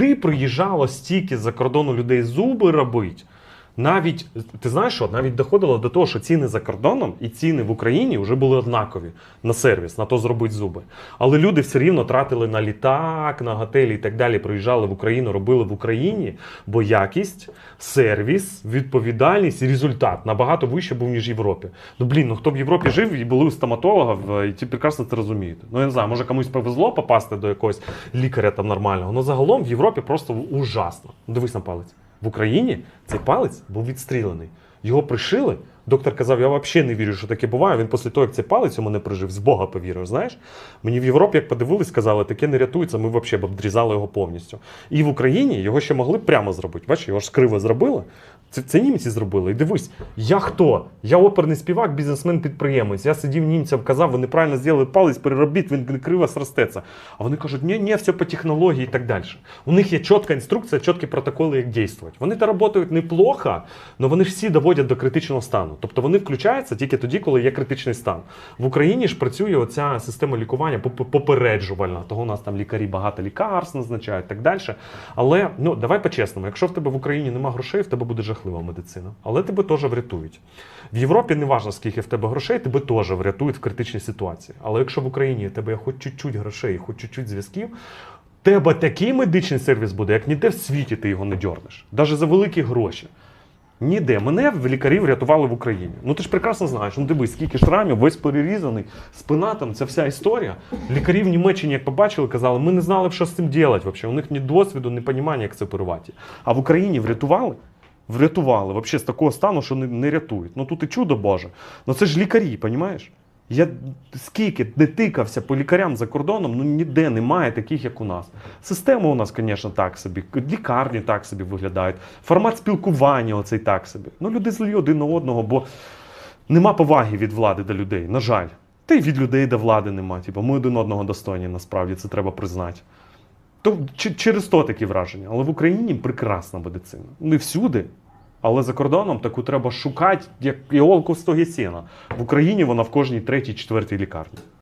сюди приїжджало стільки за кордону людей зуби робить. Навіть ти знаєш, що навіть доходило до того, що ціни за кордоном і ціни в Україні вже були однакові на сервіс, на то зробить зуби. Але люди все рівно тратили на літак, на готелі і так далі. Приїжджали в Україну, робили в Україні, бо якість, сервіс, відповідальність і результат набагато вище був ніж в Європі. Ну блін, ну хто в Європі жив і були у стоматолога, і ті прекрасно це розумієте. Ну я не знаю, може комусь повезло попасти до якогось лікаря там нормального. Ну загалом в Європі просто ужасно. Дивись на палець. В Україні цей палець був відстрілений. Його пришили. Доктор казав, я взагалі не вірю, що таке буває. Він після того, як цей палець у мене прижив, з Бога повірив. Знаєш? Мені в Європі, як подивились, сказали, таке не рятується, ми взагалі б обдрізали його повністю. І в Україні його ще могли прямо зробити. Бачиш, його ж криво зробили. Це, це німці зробили. І дивись, я хто? Я оперний співак, бізнесмен-підприємець. Я сидів німцям, казав, ви неправильно зробили палець, переробіть, він криво сростеться. А вони кажуть, ні, ні, все по технології і так далі. У них є чітка інструкція, чіткі протоколи, як діяти. Вони то працюють неплохо, але вони ж всі доводять до критичного стану. Тобто вони включаються тільки тоді, коли є критичний стан. В Україні ж працює оця система лікування поп- попереджувальна. Того у нас там лікарі багато лікарств назначають так далі. Але ну давай по-чесному, якщо в тебе в Україні нема грошей, в тебе буде жахлива медицина. Але тебе теж врятують. В Європі не важливо, скільки в тебе грошей, тебе теж врятують в критичній ситуації. Але якщо в Україні в тебе є хоч чуть-чуть грошей, хоч чуть-чуть зв'язків, тебе такий медичний сервіс буде, як ніде в світі ти його не дьорнеш. Навіть за великі гроші. Ніде. Мене в лікарів врятували в Україні. Ну ти ж прекрасно знаєш. Ну дивись, скільки шрамів, весь перерізаний, спина там, ця вся історія. Лікарі в Німеччині, як побачили, казали, ми не знали, що з цим робити. Вообще. У них ні досвіду, ні понімання, як це оперувати. А в Україні врятували? Врятували. Взагалі з такого стану, що не, не рятують. Ну тут і чудо Боже. Ну це ж лікарі, розумієш? Я скільки не тикався по лікарям за кордоном, ну ніде немає таких, як у нас. Система у нас, звісно, так собі, лікарні так собі виглядають, формат спілкування оцей так собі. Ну, люди злі один на одного, бо нема поваги від влади до людей, на жаль. Та й від людей до влади нема. Типу, ми один одного достойні, насправді, це треба признати. То через то такі враження. Але в Україні прекрасна медицина. Не всюди. Але за кордоном таку треба шукати, як іолку в стогі сіна. В Україні вона в кожній третій, четвертій лікарні.